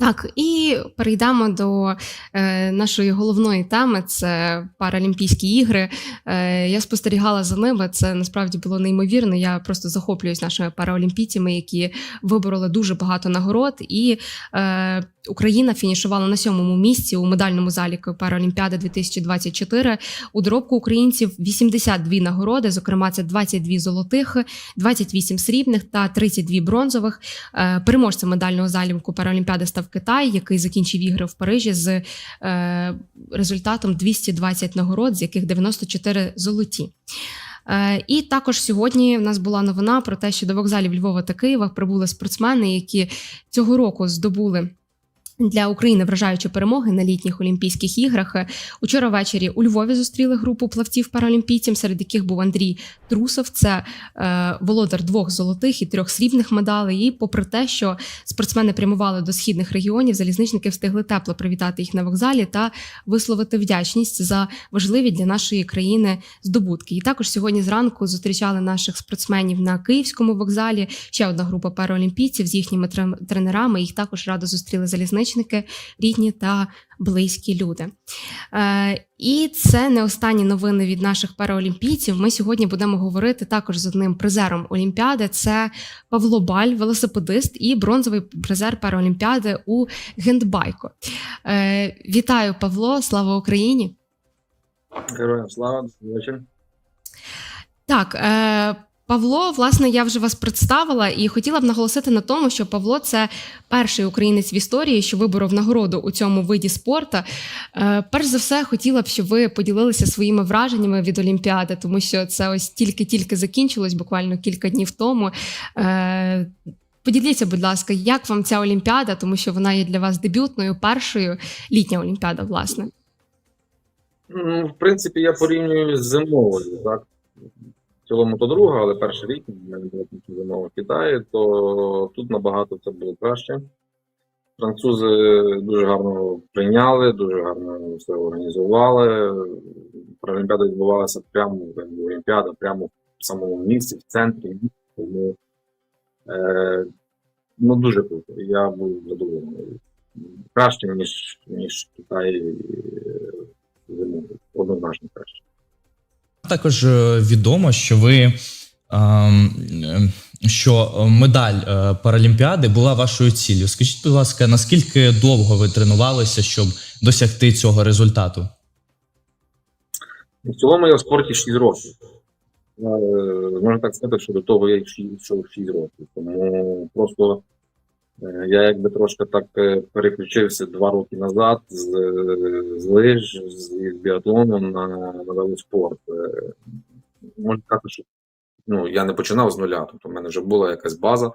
Так, і перейдемо до е, нашої головної теми це Паралімпійські ігри. Е, я спостерігала за ними. Це насправді було неймовірно. Я просто захоплююсь нашими параолімпійцями, які вибороли дуже багато нагород. І е, Україна фінішувала на сьомому місці у медальному заліку Паралімпіади 2024. У доробку українців 82 нагороди, зокрема, це 22 золотих, 28 срібних та 32 бронзових. Е, Переможцем медального заліку Паралімпіади став Китай, який закінчив ігри в Парижі з е, результатом 220 нагород, з яких 94 золоті. Е, І також сьогодні в нас була новина про те, що до вокзалів Львова та Києва прибули спортсмени, які цього року здобули. Для України вражаючі перемоги на літніх Олімпійських іграх. Учора ввечері у Львові зустріли групу плавців паралімпійців, серед яких був Андрій Трусов. Це е, володар двох золотих і трьох срібних медалей. І попри те, що спортсмени прямували до східних регіонів, залізничники встигли тепло привітати їх на вокзалі та висловити вдячність за важливі для нашої країни здобутки. І також сьогодні зранку зустрічали наших спортсменів на київському вокзалі. Ще одна група паралімпійців з їхніми трен- тренерами. Їх також радо зустріли залізничники, рідні та близькі люди. Е, і це не останні новини від наших параолімпійців. Ми сьогодні будемо говорити також з одним призером Олімпіади. Це Павло Баль, велосипедист і бронзовий призер Параолімпіади у гендбайку. Е, вітаю, Павло! Слава Україні! Героям слава, добрий вечір. Так, е, Павло, власне, я вже вас представила і хотіла б наголосити на тому, що Павло це перший українець в історії, що виборов нагороду у цьому виді спорту. Е, перш за все, хотіла б, щоб ви поділилися своїми враженнями від Олімпіади, тому що це ось тільки-тільки закінчилось, буквально кілька днів тому. Е, Поділіться, будь ласка, як вам ця Олімпіада, тому що вона є для вас дебютною, першою літня Олімпіада, власне. Ну, в принципі, я порівнюю з зимовою, так. Цілому то друга, але перша рік в мене в Китаї, то тут набагато це було краще. Французи дуже гарно прийняли, дуже гарно все організували. Паралімпіада відбувалася прямо Олімпіада, прямо в самому місці, в центрі. Тому е, ну, дуже круто. Я був задоволений. Краще, ніж, ніж Китай е, зимовий. Однозначно краще. Також е, відомо, що ви ем, е, що медаль е, Паралімпіади була вашою ціллю. Скажіть, будь ласка, наскільки довго ви тренувалися, щоб досягти цього результату? В цілому я в спорті 6 років. Можна так сказати, що до того я йшов 6 років. Тому просто я якби трошки так е, переключився 2 роки назад з, з лиж, з біатлону на, на велоспорт. Е, Можна сказати, що ну, я не починав з нуля, тобто в мене вже була якась база.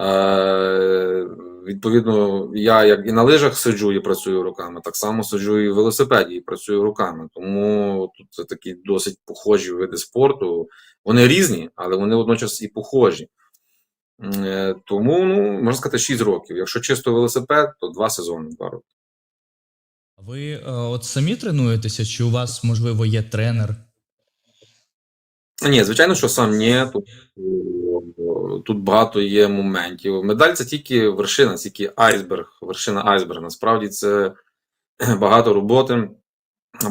Е, відповідно, я як і на лижах сиджу і працюю руками, так само сиджу і в велосипеді і працюю руками. Тому тут це такі досить похожі види спорту. Вони різні, але вони водночас і похожі. Е, тому, ну, можна сказати, 6 років. Якщо чисто велосипед, то 2 сезони, 2 роки. Ви е, от самі тренуєтеся, чи у вас, можливо, є тренер? Ні, звичайно, що сам ні. Тут, тут багато є моментів. Медаль це тільки вершина, тільки айсберг, вершина айсберга. Насправді це багато роботи,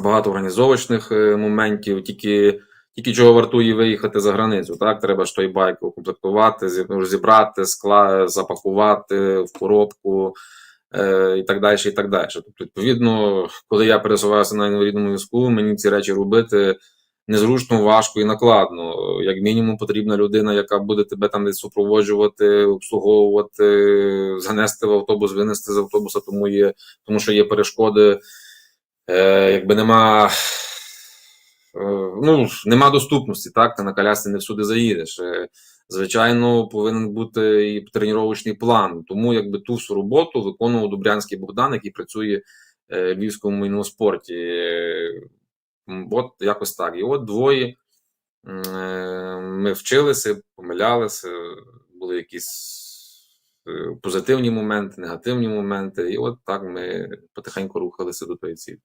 багато організовочних е, моментів, тільки, тільки чого вартує виїхати за границю. Так, треба ж той байк укомплектувати, зі- розібрати, скла, запакувати в коробку. е, І так далі, і так далі. Тобто, відповідно, коли я пересуваюся на інвалідному візку, мені ці речі робити незручно, важко і накладно. Як мінімум, потрібна людина, яка буде тебе там десь супроводжувати, обслуговувати, занести в автобус, винести з автобуса, тому є, тому що є перешкоди. Е, якби нема. Е, Ну, нема доступності, так? Ти на колясці не всюди заїдеш. Е, Звичайно, повинен бути і тренувальний план. Тому якби ту всю роботу виконував Дубрянський Богдан, який працює е, в львівському майному спорті. Е, От якось так. І от двоє ми вчилися, помилялися, були якісь позитивні моменти, негативні моменти, і от так ми потихеньку рухалися до тої цілі.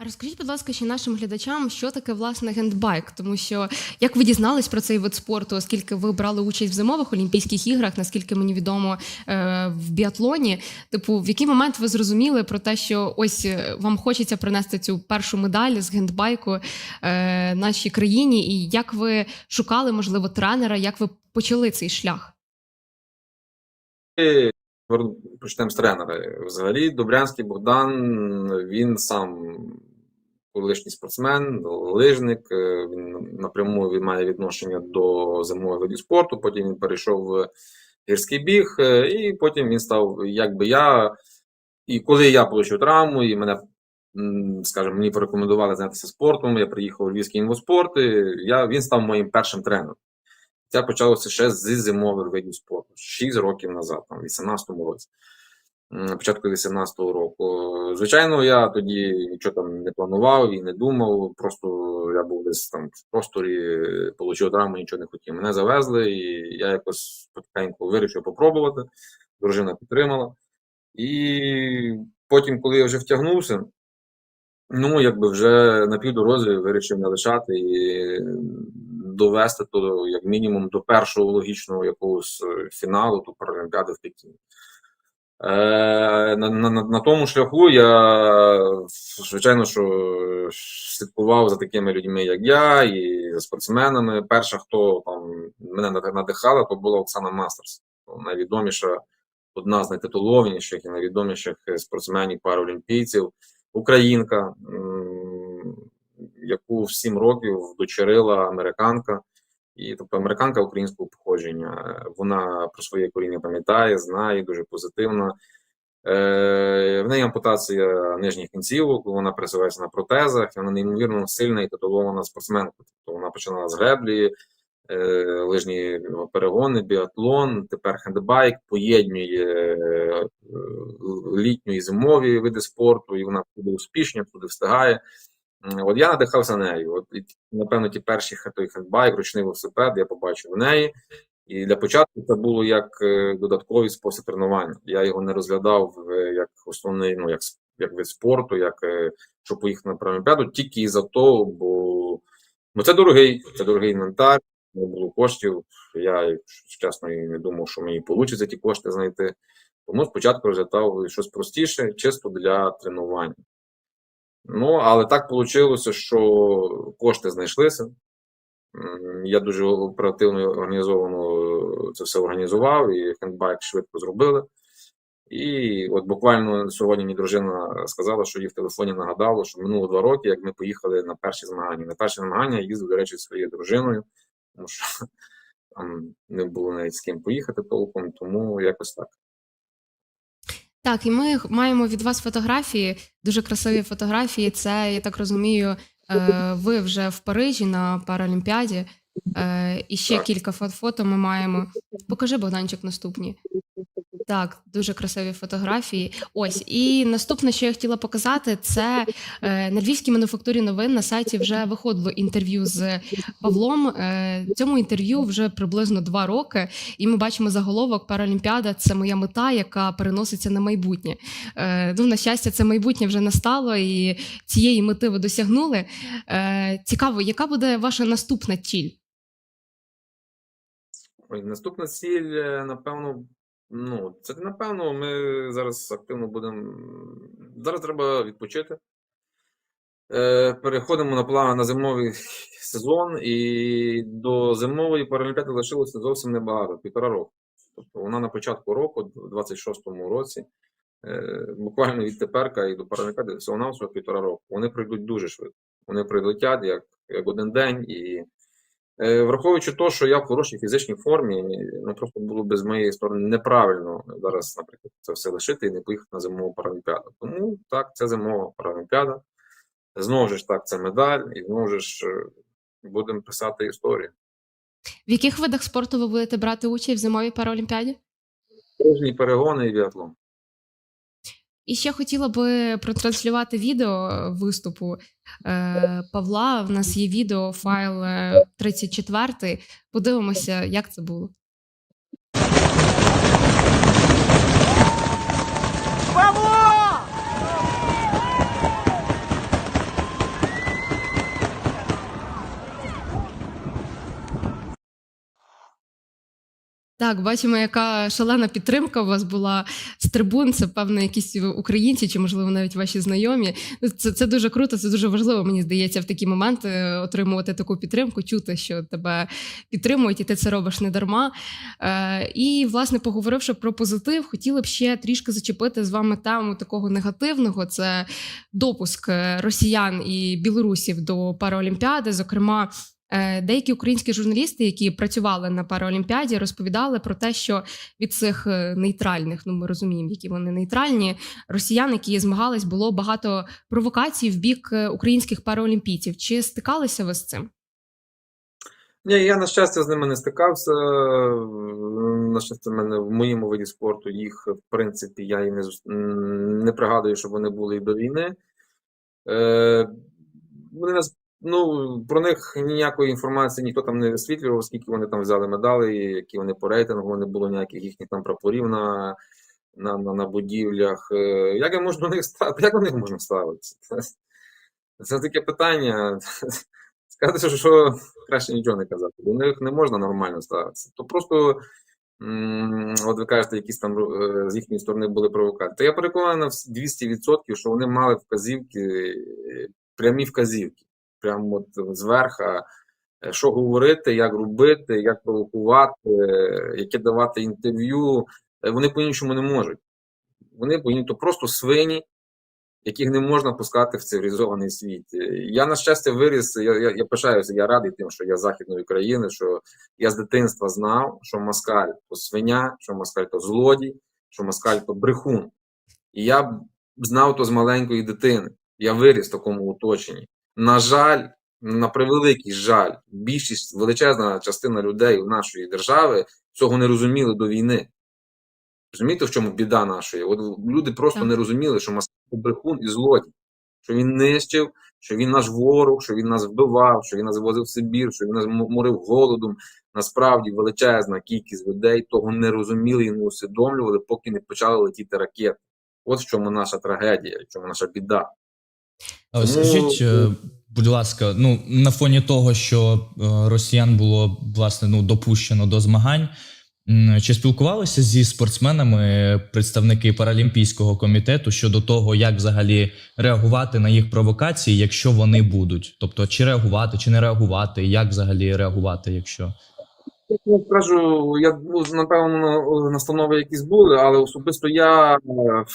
А розкажіть, будь ласка, ще нашим глядачам, що таке власне гендбайк, тому що як ви дізнались про цей вид спорту, оскільки ви брали участь в зимових Олімпійських іграх, наскільки мені відомо е, в біатлоні, типу, в який момент ви зрозуміли про те, що ось е, вам хочеться принести цю першу медаль з гендбайку е, нашій країні, і як ви шукали, можливо, тренера, як ви почали цей шлях? Почнемо з тренера. Взагалі, Добрянський Богдан, він сам колишній спортсмен, лижник. е, Він напряму він має відношення до зимових видів спорту. Потім він перейшов в гірський біг, е, і потім він став, якби я. І коли я отримав травму, і мене, скажімо, мені порекомендували зайнятися спортом, я приїхав у Львівський інвоспорт, я, він став моїм першим тренером. Це почалося ще з зимових видів спорту, 6 років назад, там, в 18-му році, на початку 18-го року. Звичайно, я тоді нічого там не планував і не думав. Просто я був десь там в просторі, отримав травму, нічого не хотів. Мене завезли, і я якось потихеньку вирішив попробувати. Дружина підтримала. І потім, коли я вже втягнувся, ну, якби вже на півдорозі вирішив не лишати і довести то, як мінімум, до першого логічного якогось е, фіналу, то Паралімпіади в Пекіні. Е, на, на, на, тому шляху я, звичайно, що слідкував за такими людьми, як я, і за спортсменами. Перша, хто там мене надихала, то була Оксана Мастерс, найвідоміша, одна з найтитулованіших і найвідоміших спортсменів паралімпійців, українка, яку в 7 років дочерила американка. І тобто американка українського походження. Вона про своє коріння пам'ятає, знає, дуже позитивна. Е, в неї ампутація нижніх кінцівок, вона пересувається на протезах, і вона неймовірно сильна і титулована спортсменка. Тобто вона починала з греблі, е, лижні перегони, біатлон, тепер хендбайк, поєднує е, літню і зимові види спорту, і вона туди успішна, туди встигає. От я надихався нею. От, і, напевно, ті перші той хендбайк, ручний велосипед, я побачив в неї. І для початку це було як е, додатковий спосіб тренування. Я його не розглядав е, як основний, ну як, як вид спорту, як е, щоб поїхати на Паралімпіаду, тільки із-за того, бо ну, це дорогий, це дорогий інвентар, не було коштів. Я, чесно, і не думав, що мені вийде ті кошти знайти. Тому спочатку розглядав щось простіше, чисто для тренування. Ну, але так вийшло, що кошти знайшлися. Я дуже оперативно організовано е, це все організував, і хендбайк швидко зробили. І от буквально сьогодні мені дружина сказала, що їй в телефоні нагадало, що минуло два роки, як ми поїхали на перші змагання. На перші змагання я їздив, до речі, зі своєю дружиною, тому що там не було навіть з ким поїхати толком, тому якось так. Так, і ми маємо від вас фотографії, дуже красиві фотографії. Це, я так розумію, е, ви вже в Парижі на Паралімпіаді. Е, І ще Так. кілька фо- фото ми маємо. Покажи, Богданчик, наступні. Так, дуже красиві фотографії. Ось і наступне, що я хотіла показати, це е, на львівській мануфактурі новин на сайті вже виходило інтерв'ю з Павлом. Е, цьому інтерв'ю вже приблизно два роки, і ми бачимо заголовок Паралімпіада це моя мета, яка переноситься на майбутнє. Е, ну, на щастя, це майбутнє вже настало, і цієї мети ви досягнули. Е, цікаво, яка буде ваша наступна ціль? Наступна ціль, е, напевно, ну, це напевно, ми зараз активно будемо. Зараз треба відпочити. Е, Переходимо на план на зимовий сезон, і до зимової паралімпіади лишилося зовсім небагато, півтора року. Тобто вона на початку року, в 26-му році, е, буквально від теперка і до паралімпіади всього навсього півтора року. Вони пройдуть дуже швидко. Вони прилетять як, як один день. І Враховуючи те, що я в хорошій фізичній формі, ну просто було б з моєї сторони неправильно зараз, наприклад, це все лишити і не поїхати на зимову паралімпіаду. Тому так, це зимова паралімпіада. Знову ж так, це медаль, і знову ж е, будемо писати історію. В яких видах спорту ви будете брати участь в зимовій паралімпіаді? Кожні перегони і біатлон. І ще хотіла би протранслювати відео виступу е, Павла. У нас є відео, файл е, 34. Подивимося, як це було. Так, бачимо, яка шалена підтримка у вас була з трибун. Це певно, якісь українці, чи можливо навіть ваші знайомі. Це, це дуже круто, це дуже важливо. Мені здається, в такі моменти е, отримувати таку підтримку, чути, що тебе підтримують, і ти це робиш не дарма. Е, і, власне, поговоривши про позитив, хотіли б ще трішки зачепити з вами тему такого негативного: це допуск е, росіян і білорусів до Параолімпіади. Зокрема, деякі українські журналісти, які працювали на Параолімпіаді, розповідали про те, що від цих е, нейтральних, ну ми розуміємо, які вони нейтральні, росіян, які змагались, було багато провокацій в бік е, українських параолімпійців. Чи стикалися ви з цим? Ні, я, на щастя, з ними не стикався. На щастя, в мене в моєму виді спорту їх, в принципі, я і не, не пригадую, щоб вони були і до війни. Е, вони нас, ну, про них ніякої інформації ніхто там не висвітлював, скільки вони там взяли медалей, які вони по рейтингу, не було ніяких їхніх там прапорів на, на, на, на будівлях. Е, як я можу до них ставити? Як до них можна ставитися? Це, це таке питання. Сказати, що краще нічого не казати. До них не можна нормально ставитися. То просто, от ви кажете, якісь там е, з їхньої сторони були провокації. Та я переконаний на 200%, що вони мали вказівки, е, прямі вказівки, прямо от зверха, е, що говорити, як робити, як провокувати, е, яке давати інтерв'ю. Е, Вони по-іншому не можуть. Вони по то просто свині, яких не можна пускати в цивілізований світ. Я, на щастя, виріс, я, я, я пишаюся, я радий тим, що я з Західної України, що я з дитинства знав, що москаль то свиня, що москаль то злодій, що москаль то брехун. І я знав то з маленької дитини. Я виріс в такому оточенні. На жаль, на превеликий жаль, більшість величезна частина людей нашої держави цього не розуміли до війни. Розумієте, в чому біда нашої? От люди просто не розуміли, що Москва брехун і злодій, що він нищив, що він наш ворог, що він нас вбивав, що він нас возив в Сибір, що він нас морив голодом. Насправді величезна кількість людей того не розуміли і не усвідомлювали, поки не почали летіти ракети. От в чому наша трагедія, в чому наша біда. А ось скажіть, е, будь ласка, ну на фоні того, що е, росіян було власне ну допущено до змагань. Чи спілкувалися зі спортсменами представники Паралімпійського комітету щодо того, як взагалі реагувати на їх провокації, якщо вони будуть? Тобто, чи реагувати, чи не реагувати, як взагалі реагувати, якщо Я скажу, я ну, напевно настанови якісь були, але особисто я е,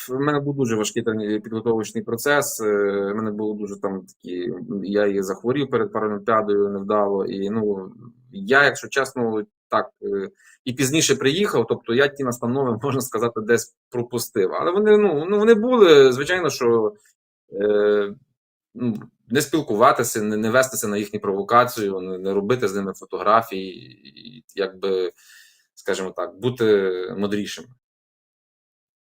в мене був дуже важкий підготовочний процес. е, В мене було дуже там такі. Я і захворів перед Паралімпіадою невдало. І ну я, якщо чесно, так е, і пізніше приїхав. Тобто я ті настанови можна сказати десь пропустив. Але вони ну, ну вони були звичайно, що. Е, ну, не спілкуватися, не, не вестися на їхню провокацію, не, не робити з ними фотографії, і, якби, скажімо так, бути мудрішими.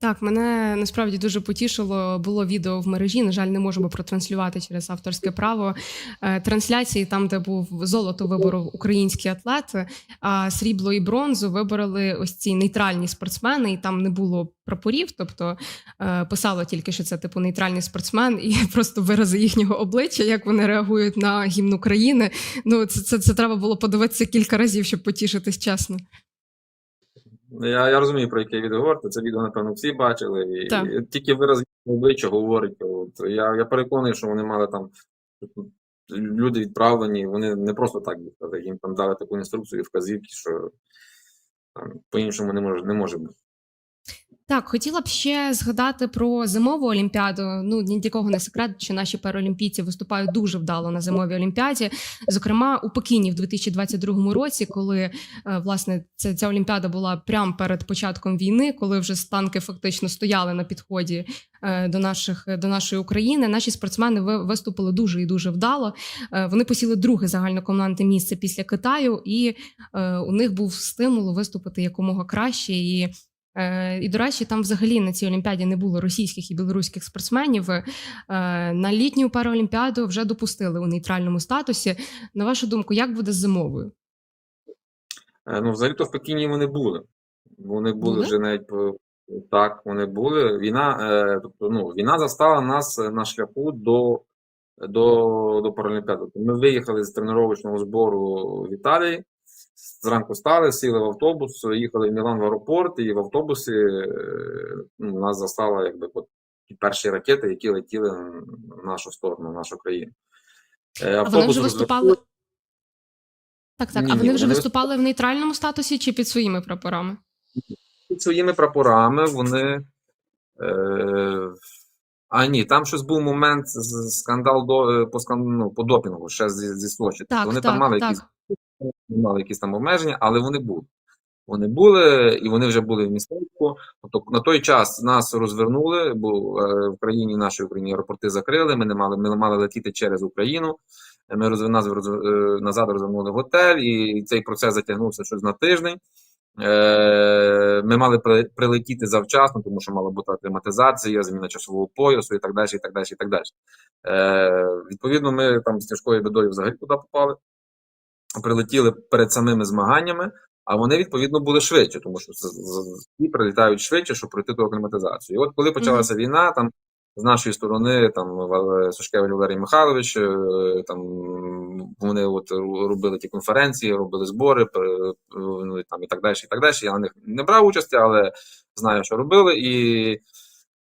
Так, мене насправді дуже потішило. Було відео в мережі. На жаль, не можемо протранслювати через авторське право е, трансляції, там, де був золото, виборов українські атлети, а срібло і бронзу вибороли ось ці нейтральні спортсмени, і там не було прапорів. Тобто е, писало тільки, що це типу нейтральний спортсмен, і просто вирази їхнього обличчя, як вони реагують на гімн України. Ну це, це, це треба було подивитися кілька разів, щоб потішитись, чесно. Я, я розумію, про яке відео говорите. Це відео, напевно, всі бачили. І, Так. і тільки вираз обличчя говорить. От, я, я переконаний, що вони мали там люди відправлені, вони не просто так їм там дали таку інструкцію і вказівки, що там, по-іншому не може, не може бути. Так, хотіла б ще згадати про зимову олімпіаду. Ну ні для кого не секрет, що наші паралімпійці виступають дуже вдало на зимовій олімпіаді. Зокрема, у Пекіні в 2022 році, коли е, власне ця, ця олімпіада була прямо перед початком війни, коли вже танки фактично стояли на підході е, до наших до нашої України. Наші спортсмени ви- виступили дуже і дуже вдало. Е, Вони посіли друге загальнокомандне місце після Китаю, і у них був стимул виступити якомога краще і. Е, І, до речі, там взагалі на цій олімпіаді не було російських і білоруських спортсменів. Е, На літню параолімпіаду вже допустили у нейтральному статусі. На вашу думку, як буде з зимовою? Е, Ну, взагалі-то в Пекіні вони були. Вони були Були? вже навіть так, вони були. Війна, тобто, ну, війна застала нас на шляху до, до, до Паралімпіади. Ми виїхали з тренувального збору в Італії. Зранку стали, сіли в автобус, їхали в Мілан в аеропорт, і в автобусі е, ну, нас застала якби от ті перші ракети, які летіли в нашу сторону, в нашу країну. Е, А вони вже виступали. Так, так. Ні, а вони вже вони виступали в нейтральному статусі чи під своїми прапорами? під своїми прапорами вони. Е, а ні, там щось був момент скандал до, е, по, скан- ну, по допінгу, ще зі, зі Сочі. Тобто Так, вони так, там мали так. якісь, мали якісь там обмеження, але вони були. Вони були, і вони вже були в містечку. Тобто на той час нас розвернули, бо е, в країні нашій Україні аеропорти закрили. Ми не мали, ми не мали летіти через Україну. Ми розв- нас роз- е, назад розвернули готель, і цей процес затягнувся щось на тиждень. Е, Ми мали прилетіти завчасно, тому що мала бути акліматизація, зміна часового поясу і так далі. і так далі, і так далі. Відповідно, ми там з тяжкою бідою взагалі туди попали. Прилетіли перед самими змаганнями, а вони відповідно були швидше, тому що ті прилітають швидше, щоб пройти ту акліматизацію. І от коли почалася війна, там з нашої сторони, там Сушкевич Валерій Михайлович, е, там вони от робили ті конференції, робили збори, ну, і там і так далі, і так далі. Я на них не брав участі, але знаю, що робили. І,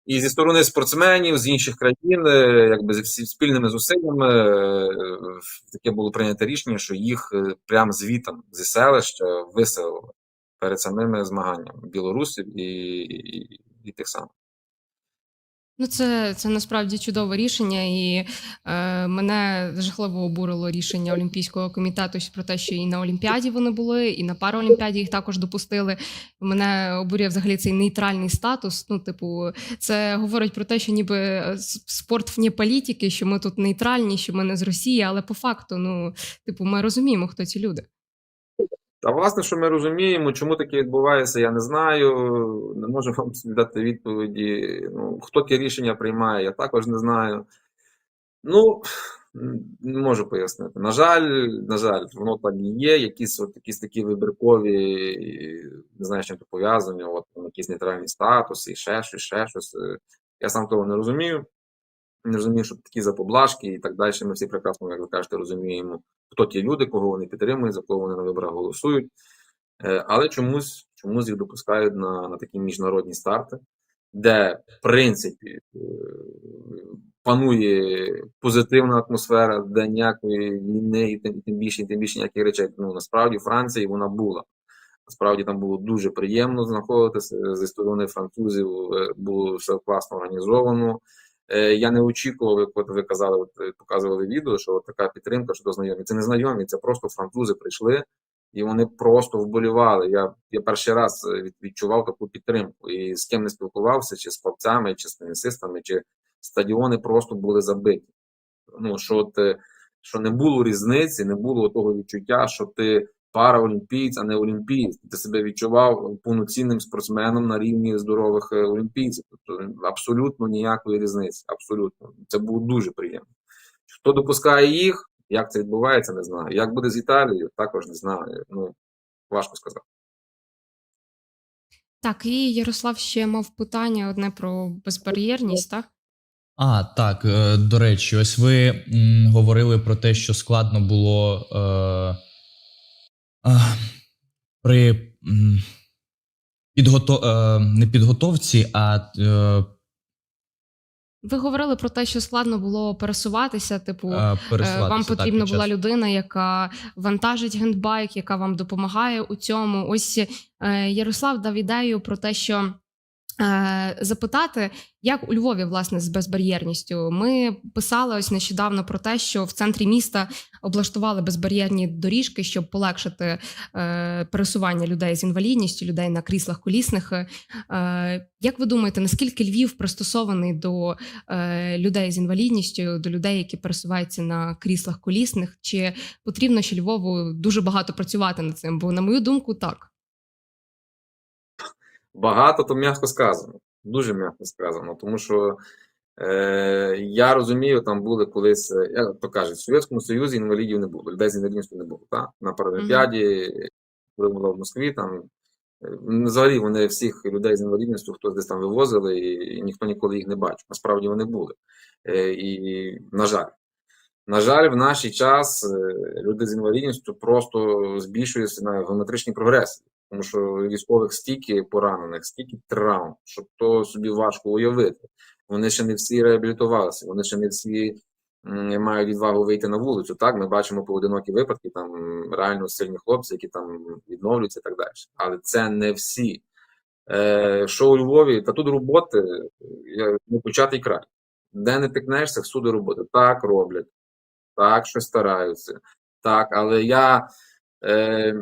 і зі сторони спортсменів з інших країн, е, якби зі спільними зусиллями, е, таке було прийнято рішення, що їх е, прямо звітом зі селища виселили перед самими змаганнями білорусів і, і, і тих самих. Ну, це, це насправді чудове рішення, і е, мене жахливо обурило рішення Олімпійського комітету про те, що і на Олімпіаді вони були, і на Параолімпіаді їх також допустили. Мене обурює взагалі цей нейтральний статус. Ну, типу, це говорить про те, що ніби е, спорт вне політики, що ми тут нейтральні, що ми не з Росії, але по факту, ну, типу, ми розуміємо, хто ці люди. Та власне, що ми розуміємо, чому таке відбувається, я не знаю. Не можу вам дати відповіді. Ну, хто ті рішення приймає, я також не знаю. Ну, не можу пояснити. На жаль, на жаль, воно так і є. Якісь от якісь такі вибіркові, не знаю, чим то пов'язані, якісь нейтральні статуси, і ще щось, ще щось. Е, Я сам того не розумію. Не розумію, що такі запоблажки і так далі. Ми всі прекрасно, як ви кажете, розуміємо, хто ті люди, кого вони підтримують, за кого вони на виборах голосують. Е, Але чомусь, чомусь їх допускають на, на такі міжнародні старти, де, в принципі, е, панує позитивна атмосфера, де ніякої війни, і тим, тим більше, і тим більше ніяких речей. Ну, насправді, Франції вона була. Насправді там було дуже приємно знаходитися зі сторони французів, е, було все класно організовано. Е, Я не очікував, як ви казали, от е, показували відео, що от така підтримка, що то знайомі. Це не знайомі, це просто французи прийшли і вони просто вболівали. Я, я перший раз е, відчував таку підтримку. І з ким не спілкувався, чи з плавцями, чи з тенісистами, чи стадіони просто були забиті. Ну, що, от, що не було різниці, не було того відчуття, що ти параолімпієць, а не олімпієць. Ти себе відчував повноцінним спортсменом на рівні здорових е, олімпійців. Тобто абсолютно ніякої різниці. Абсолютно. Це було дуже приємно. Хто допускає їх, як це відбувається, не знаю. Як буде з Італією, також не знаю. Ну, важко сказати. Так, і Ярослав ще мав питання одне про безбар'єрність, так? А, так, е, до речі, ось ви м, говорили про те, що складно було е, при м, підгото, е, не підготовці, а е, Ви говорили про те, що складно було пересуватися, типу. е, пересуватися. Вам потрібна так, була час- людина, яка вантажить гендбайк, яка вам допомагає у цьому. Ось Ярослав дав ідею про те, що запитати, як у Львові власне з безбар'єрністю. Ми писали ось нещодавно про те, що в центрі міста облаштували безбар'єрні доріжки, щоб полегшити е, пересування людей з інвалідністю, людей на кріслах колісних. Е, як ви думаєте, наскільки Львів пристосований до е, людей з інвалідністю, до людей, які пересуваються на кріслах колісних, чи потрібно ще Львову дуже багато працювати над цим? Бо, на мою думку, так. Багато то м'яко сказано. Дуже м'яко сказано. Тому що е, я розумію, там були колись, е, як то кажуть, в Совєтському Союзі інвалідів не було, людей з інвалідністю не було. Так? На Паралімпіаді, коли була в Москві, там е, взагалі вони всіх людей з інвалідністю хтось десь там вивозили, і, і ніхто ніколи їх не бачив. Насправді вони були. Е, і, на жаль. На жаль, в наш час е, люди з інвалідністю просто збільшуються на геометричній прогресії, тому що військових стільки поранених, стільки травм, що то собі важко уявити. Вони ще не всі реабілітувалися, вони ще не всі мають відвагу вийти на вулицю. Так, ми бачимо поодинокі випадки, там реально сильні хлопці, які там відновлюються і так далі. Але це не всі. Е, що у Львові, та тут роботи, не початий край. Де не тикнешся, всюди роботи. Так роблять, так, що стараються. Так, але я е,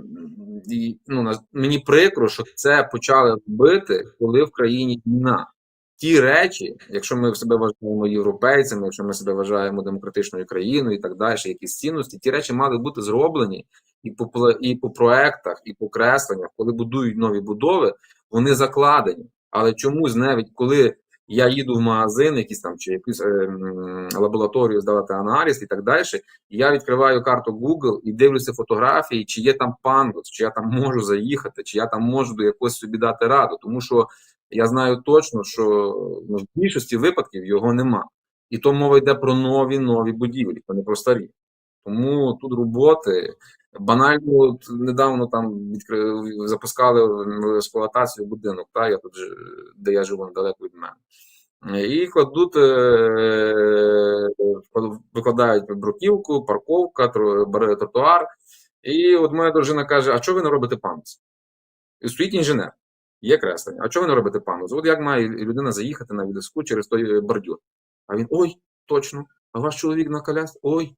і, ну, мені прикро, що це почали робити, коли в країні війна. Ті речі, якщо ми себе вважаємо європейцями, якщо ми себе вважаємо демократичною країною і так далі, якісь цінності, ті речі мали бути зроблені і по і по проектах, і по кресленнях, коли будують нові будови, вони закладені. Але чомусь навіть коли я їду в магазин, якийсь там чи якусь е, лабораторію здавати аналіз і так далі, я відкриваю карту Google і дивлюся фотографії, чи є там пандус, чи я там можу заїхати, чи я там можу до якось собі дати раду. Тому що я знаю точно, що ну, в більшості випадків його нема. І то мова йде про нові нові будівлі, а не про старі. Тому тут роботи банально от недавно там відкри... запускали в експлуатацію будинок, та я тут де я живу недалеко від мене. І кладуть, е, викладають бруківку, парковка, тротуар. І от моя дружина каже: А чого ви не робите пандус? І стоїть інженер, є креслення. А чого ви не робите пандус? От як має людина заїхати на відиску через той бордюр? А він ой, точно, а ваш чоловік на колясці? Ой.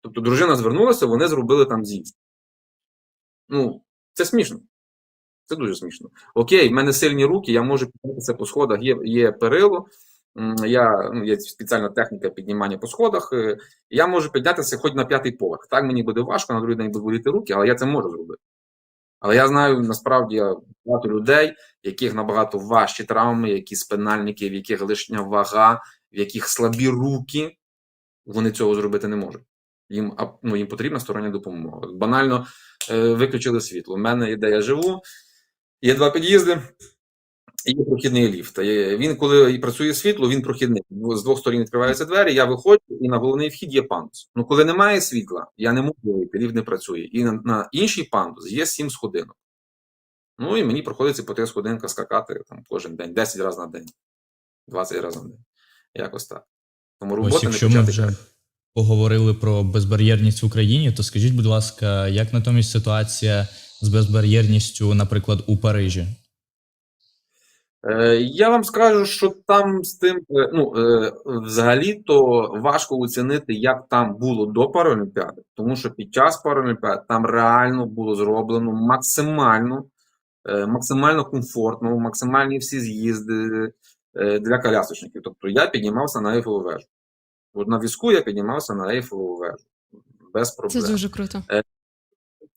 Тобто дружина звернулася, вони зробили там з'їзд. Ну, це смішно. Це дуже смішно. Окей, в мене сильні руки, я можу піднятися по сходах, є, є перило, я, ну, є спеціальна техніка піднімання по сходах. е, Я можу піднятися хоч на п'ятий поверх. Так мені буде важко, на другий день будуть боліти руки, але я це можу зробити. Але я знаю насправді багато людей, яких набагато важчі травми, які спинальники, в яких лишня вага, в яких слабі руки, вони цього зробити не можуть. Їм, ну, їм потрібна стороння допомога. Банально е, виключили світло. У мене, де я живу, є два під'їзди, і є прохідний ліфт. Він, коли працює світло, він прохідний. З двох сторін відкриваються двері, я виходжу, і на головний вхід є пандус. Ну, коли немає світла, я не можу вийти, ліфт не працює. І на, на інший пандус є сім сходинок. Ну і мені приходиться по тих сходинках скакати там, кожен день, 10 разів на день, 20 разів на день. Якось так. Тому робота Ось не почати вже. Поговорили про безбар'єрність в Україні, то скажіть, будь ласка, як натомість ситуація з безбар'єрністю, наприклад, у Парижі? Е, Я вам скажу, що там з тим, е, ну, е, взагалі-то важко оцінити, як там було до Паралімпіади, тому що під час Паралімпіади там реально було зроблено максимально, максимально комфортно, максимальні всі з'їзди для колясочників. Тобто я піднімався на Ейфелеву вежу. На візку я піднімався на Ейфелеву вежу. Без проблем. Це дуже круто.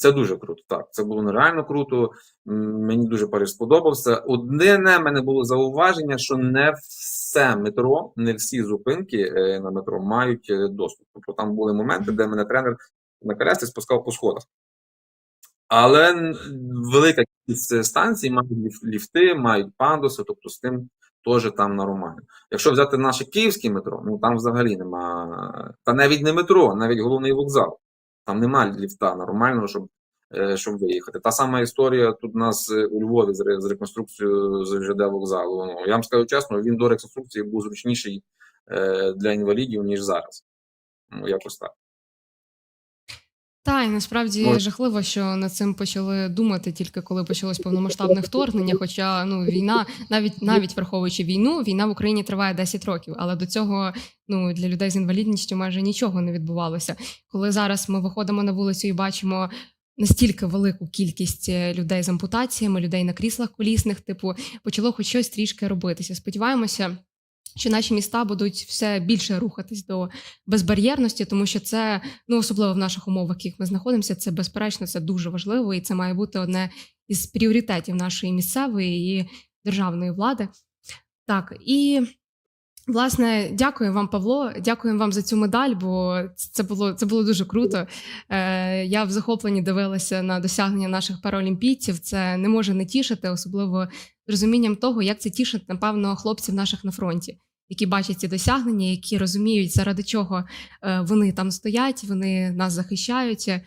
Це дуже круто. Так, це було нереально круто. Мені дуже Париж сподобався. Одне не мене було зауваження, що не все метро, не всі зупинки е, на метро мають е, доступ. Тобто там були моменти, де мене тренер на колясці спускав по сходах. Але велика кількість станцій мають ліфти, мають пандуси, тобто з тим теж там нормально. Якщо взяти наше київське метро, ну там взагалі нема. Та навіть не метро, навіть головний вокзал. Там немає ліфта нормального, щоб, е, щоб виїхати. Та сама історія тут у нас е, у Львові з, ре- з реконструкцією з ЖД вокзалу. Ну, я вам скажу чесно, він до реконструкції був зручніший е, для інвалідів, ніж зараз. Ну, якось так. Та і насправді Ой. жахливо, що над цим почали думати тільки коли почалось повномасштабне вторгнення. Хоча ну війна, навіть навіть враховуючи війну, війна в Україні триває 10 років. Але до цього ну для людей з інвалідністю майже нічого не відбувалося. Коли зараз ми виходимо на вулицю і бачимо. Настільки велику кількість е, людей з ампутаціями, людей на кріслах колісних, типу, почало хоч щось трішки робитися. Сподіваємося, що наші міста будуть все більше рухатись до безбар'єрності, тому що це ну особливо в наших умовах, в яких ми знаходимося, це безперечно це дуже важливо, і це має бути одне із пріоритетів нашої місцевої і державної влади. Так і. Власне, дякую вам, Павло. Дякуємо вам за цю медаль, бо це було це було дуже круто. Е, я в захопленні дивилася на досягнення наших паралімпійців. Це не може не тішити, особливо розумінням того, як це тішить, напевно, хлопців наших на фронті, які бачать ці досягнення, які розуміють, заради чого е, вони там стоять, вони нас захищають. Е,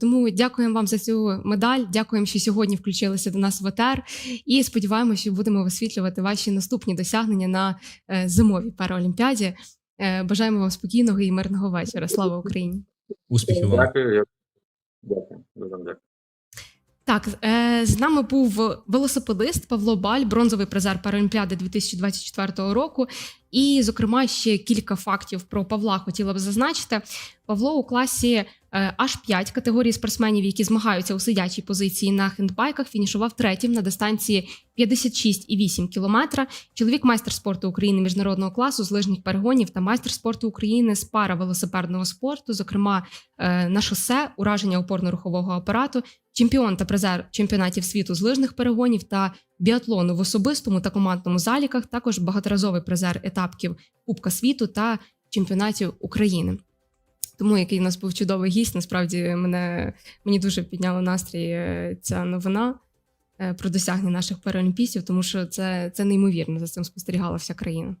Тому дякуємо вам за цю медаль. Дякуємо, що сьогодні включилися до нас в ЕТР. І сподіваємося, що будемо висвітлювати ваші наступні досягнення на е, зимовій параолімпіаді. Бажаємо вам спокійного і мирного вечора. Слава Україні! Успіхів вам. Дякую. Дякую. Так, е, з нами був велосипедист Павло Баль, бронзовий призер Паралімпіади 2024 року. І, зокрема, ще кілька фактів про Павла хотіла б зазначити. Павло у класі аж 5 категорії спортсменів, які змагаються у сидячій позиції на хендбайках, фінішував третім на дистанції 56,8 кілометра. Чоловік майстер спорту України міжнародного класу з лижних перегонів та майстер спорту України з паравелосипедного спорту, зокрема е, на шосе, ураження опорно-рухового апарату, чемпіон та призер чемпіонатів світу з лижних перегонів та біатлону в особистому та командному заліках, також багаторазовий призер етапків Кубка світу та чемпіонатів України. Тому який у нас був чудовий гість, насправді мене мені дуже підняла настрій е, ця новина е, про досягнення наших паралімпійців, тому що це, це неймовірно за цим спостерігала вся країна.